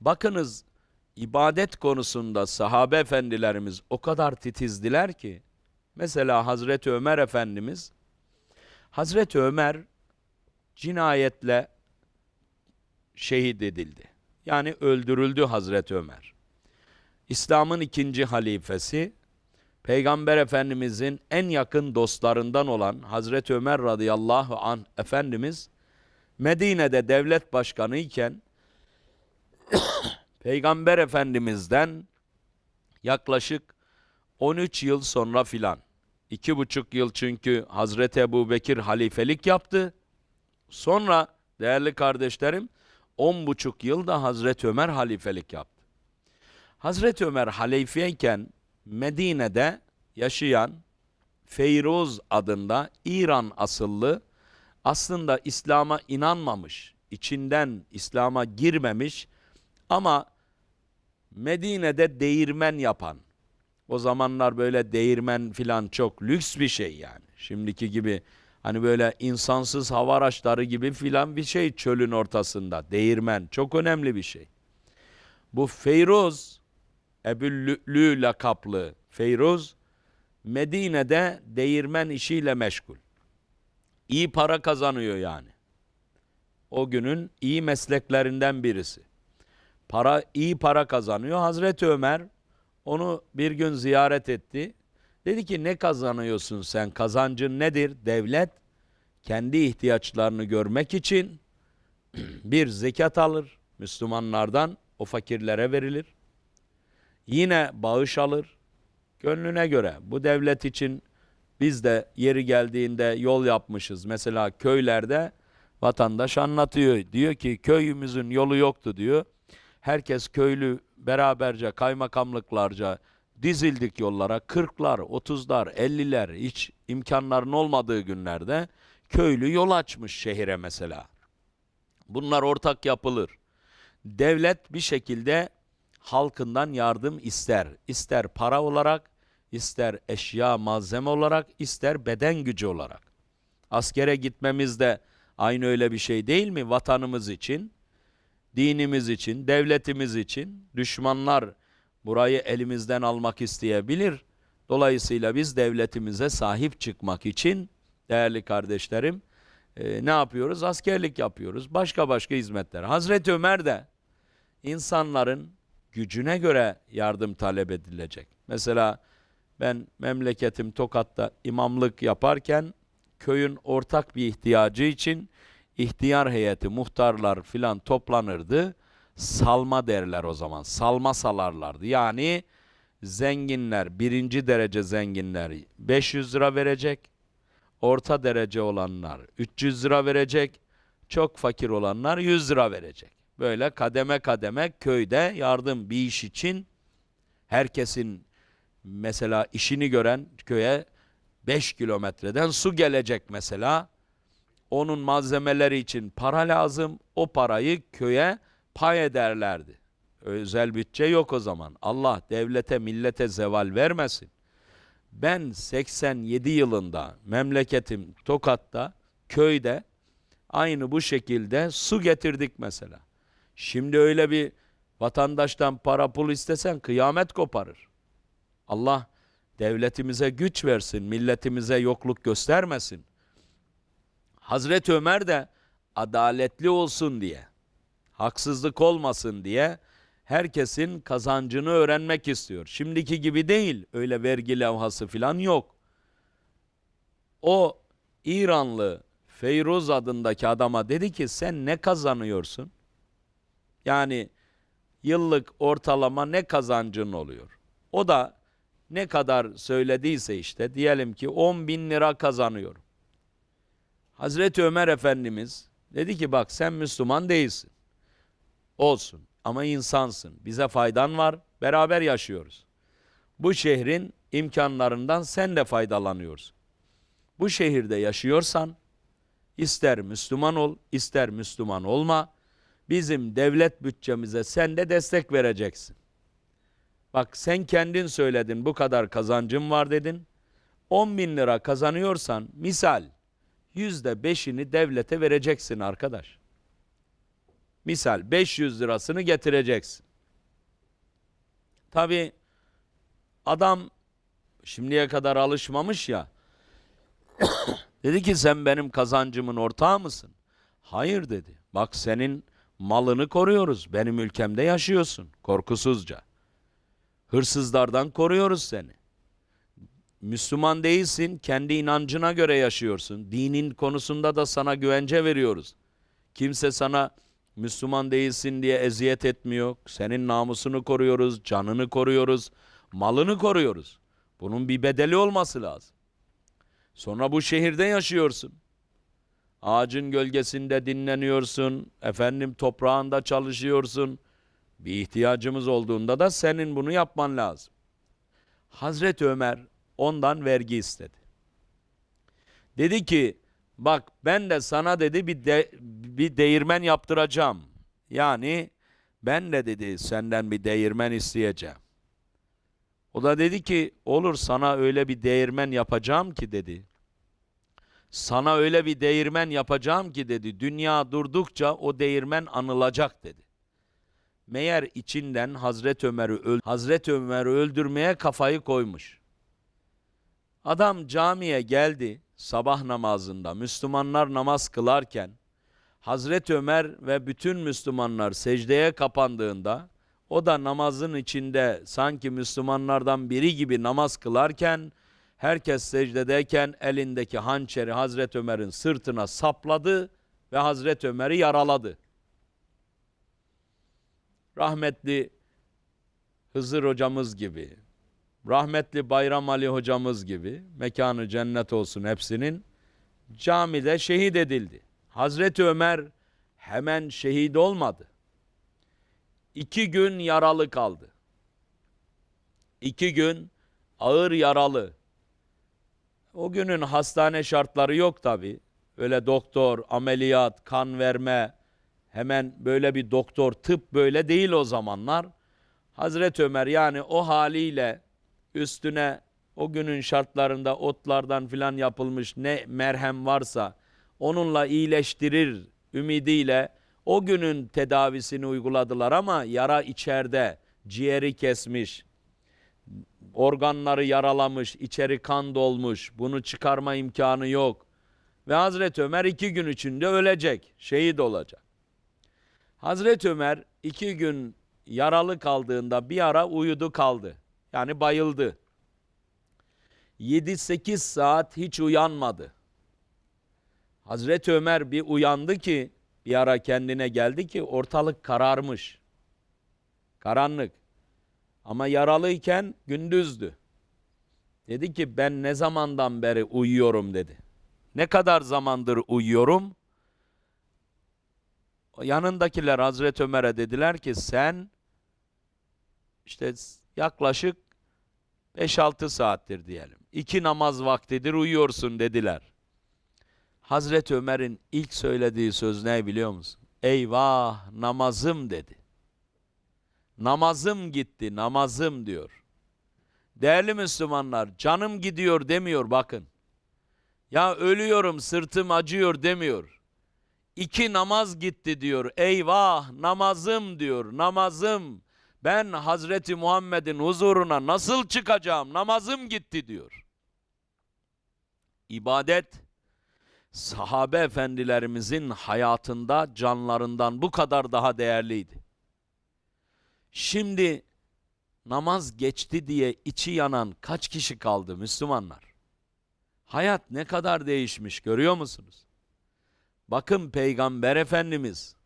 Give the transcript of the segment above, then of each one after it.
Bakınız ibadet konusunda sahabe efendilerimiz o kadar titizdiler ki mesela Hazreti Ömer Efendimiz Hazreti Ömer cinayetle şehit edildi. Yani öldürüldü Hazreti Ömer. İslam'ın ikinci halifesi Peygamber Efendimizin en yakın dostlarından olan Hazreti Ömer radıyallahu anh Efendimiz Medine'de devlet başkanı iken Peygamber Efendimiz'den yaklaşık 13 yıl sonra filan, iki buçuk yıl çünkü Hazreti Ebu Bekir halifelik yaptı. Sonra değerli kardeşlerim, on buçuk yıl da Hazreti Ömer halifelik yaptı. Hazreti Ömer halifeyken Medine'de yaşayan Feyruz adında İran asıllı aslında İslam'a inanmamış, içinden İslam'a girmemiş ama Medine'de değirmen yapan, o zamanlar böyle değirmen filan çok lüks bir şey yani. Şimdiki gibi hani böyle insansız hava araçları gibi filan bir şey çölün ortasında. Değirmen çok önemli bir şey. Bu Feyruz, Ebu'l-Lü'lü lakaplı Feyruz, Medine'de değirmen işiyle meşgul. İyi para kazanıyor yani. O günün iyi mesleklerinden birisi. Para iyi para kazanıyor. Hazreti Ömer onu bir gün ziyaret etti. Dedi ki ne kazanıyorsun sen? Kazancın nedir? Devlet kendi ihtiyaçlarını görmek için bir zekat alır Müslümanlardan o fakirlere verilir. Yine bağış alır gönlüne göre. Bu devlet için biz de yeri geldiğinde yol yapmışız. Mesela köylerde vatandaş anlatıyor. Diyor ki köyümüzün yolu yoktu diyor. Herkes köylü beraberce kaymakamlıklarca dizildik yollara. Kırklar, otuzlar, elliler hiç imkanların olmadığı günlerde köylü yol açmış şehire mesela. Bunlar ortak yapılır. Devlet bir şekilde halkından yardım ister. İster para olarak, ister eşya, malzeme olarak, ister beden gücü olarak. Askere gitmemiz de aynı öyle bir şey değil mi? Vatanımız için, dinimiz için, devletimiz için düşmanlar burayı elimizden almak isteyebilir. Dolayısıyla biz devletimize sahip çıkmak için değerli kardeşlerim e, ne yapıyoruz? Askerlik yapıyoruz. Başka başka hizmetler. Hazreti Ömer de insanların gücüne göre yardım talep edilecek. Mesela ben memleketim Tokat'ta imamlık yaparken köyün ortak bir ihtiyacı için ihtiyar heyeti, muhtarlar filan toplanırdı. Salma derler o zaman. Salma salarlardı. Yani zenginler, birinci derece zenginler 500 lira verecek. Orta derece olanlar 300 lira verecek. Çok fakir olanlar 100 lira verecek. Böyle kademe kademe köyde yardım bir iş için herkesin mesela işini gören köye 5 kilometreden su gelecek mesela. Onun malzemeleri için para lazım. O parayı köye pay ederlerdi. Özel bütçe yok o zaman. Allah devlete millete zeval vermesin. Ben 87 yılında memleketim Tokat'ta köyde aynı bu şekilde su getirdik mesela. Şimdi öyle bir vatandaştan para pul istesen kıyamet koparır. Allah devletimize güç versin, milletimize yokluk göstermesin. Hazreti Ömer de adaletli olsun diye, haksızlık olmasın diye herkesin kazancını öğrenmek istiyor. Şimdiki gibi değil, öyle vergi levhası falan yok. O İranlı Feyruz adındaki adama dedi ki sen ne kazanıyorsun? Yani yıllık ortalama ne kazancın oluyor? O da ne kadar söylediyse işte diyelim ki 10 bin lira kazanıyorum. Hazreti Ömer Efendimiz dedi ki bak sen Müslüman değilsin. Olsun ama insansın. Bize faydan var. Beraber yaşıyoruz. Bu şehrin imkanlarından sen de faydalanıyorsun. Bu şehirde yaşıyorsan ister Müslüman ol, ister Müslüman olma. Bizim devlet bütçemize sen de destek vereceksin. Bak sen kendin söyledin bu kadar kazancım var dedin. 10 bin lira kazanıyorsan misal yüzde beşini devlete vereceksin arkadaş. Misal 500 lirasını getireceksin. Tabi adam şimdiye kadar alışmamış ya. dedi ki sen benim kazancımın ortağı mısın? Hayır dedi. Bak senin malını koruyoruz. Benim ülkemde yaşıyorsun korkusuzca. Hırsızlardan koruyoruz seni. Müslüman değilsin, kendi inancına göre yaşıyorsun. Dinin konusunda da sana güvence veriyoruz. Kimse sana Müslüman değilsin diye eziyet etmiyor. Senin namusunu koruyoruz, canını koruyoruz, malını koruyoruz. Bunun bir bedeli olması lazım. Sonra bu şehirde yaşıyorsun. Ağacın gölgesinde dinleniyorsun, efendim toprağında çalışıyorsun. Bir ihtiyacımız olduğunda da senin bunu yapman lazım. Hazreti Ömer ondan vergi istedi. Dedi ki bak ben de sana dedi bir, de, bir değirmen yaptıracağım. Yani ben de dedi senden bir değirmen isteyeceğim. O da dedi ki olur sana öyle bir değirmen yapacağım ki dedi. Sana öyle bir değirmen yapacağım ki dedi. Dünya durdukça o değirmen anılacak dedi. Meğer içinden Hazreti Ömer'i öl Hazreti Ömer'i öldürmeye kafayı koymuş. Adam camiye geldi sabah namazında Müslümanlar namaz kılarken Hazreti Ömer ve bütün Müslümanlar secdeye kapandığında o da namazın içinde sanki Müslümanlardan biri gibi namaz kılarken herkes secdedeyken elindeki hançeri Hazreti Ömer'in sırtına sapladı ve Hazreti Ömer'i yaraladı. Rahmetli Hızır hocamız gibi, rahmetli Bayram Ali hocamız gibi mekanı cennet olsun hepsinin camide şehit edildi. Hazreti Ömer hemen şehit olmadı. İki gün yaralı kaldı. İki gün ağır yaralı. O günün hastane şartları yok tabi. Öyle doktor, ameliyat, kan verme, hemen böyle bir doktor, tıp böyle değil o zamanlar. Hazreti Ömer yani o haliyle üstüne o günün şartlarında otlardan filan yapılmış ne merhem varsa onunla iyileştirir ümidiyle o günün tedavisini uyguladılar ama yara içeride, ciğeri kesmiş, organları yaralamış, içeri kan dolmuş, bunu çıkarma imkanı yok. Ve Hazreti Ömer iki gün içinde ölecek, şehit olacak. Hazreti Ömer iki gün yaralı kaldığında bir ara uyudu kaldı. Yani bayıldı. 7-8 saat hiç uyanmadı. Hazreti Ömer bir uyandı ki bir ara kendine geldi ki ortalık kararmış. Karanlık. Ama yaralıyken gündüzdü. Dedi ki ben ne zamandan beri uyuyorum dedi. Ne kadar zamandır uyuyorum? Yanındakiler Hazreti Ömer'e dediler ki sen işte yaklaşık 5-6 saattir diyelim. İki namaz vaktidir uyuyorsun dediler. Hazreti Ömer'in ilk söylediği söz ne biliyor musun? Eyvah namazım dedi. Namazım gitti, namazım diyor. Değerli Müslümanlar, canım gidiyor demiyor bakın. Ya ölüyorum, sırtım acıyor demiyor. İki namaz gitti diyor. Eyvah namazım diyor, namazım. Ben Hazreti Muhammed'in huzuruna nasıl çıkacağım? Namazım gitti diyor. İbadet sahabe efendilerimizin hayatında canlarından bu kadar daha değerliydi. Şimdi namaz geçti diye içi yanan kaç kişi kaldı Müslümanlar? Hayat ne kadar değişmiş görüyor musunuz? Bakın Peygamber Efendimiz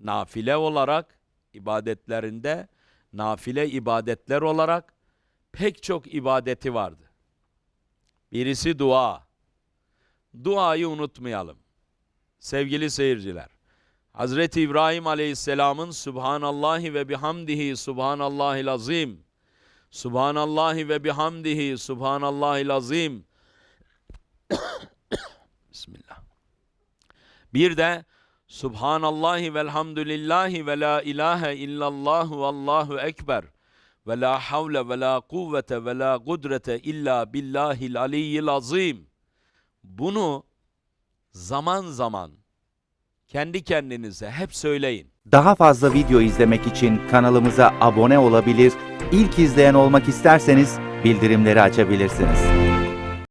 nafile olarak ibadetlerinde nafile ibadetler olarak pek çok ibadeti vardı. Birisi dua. Duayı unutmayalım. Sevgili seyirciler, Hazreti İbrahim Aleyhisselam'ın Subhanallahi ve bihamdihi Subhanallahil azim. Subhanallahi ve bihamdihi Subhanallahil azim. Bismillah. Bir de Subhanallahi velhamdülillahi ve la ilahe illallah ve allahu ekber ve la havle ve la kuvvete ve la kudrete illa billahil aliyyil azim. Bunu zaman zaman kendi kendinize hep söyleyin. Daha fazla video izlemek için kanalımıza abone olabilir, ilk izleyen olmak isterseniz bildirimleri açabilirsiniz.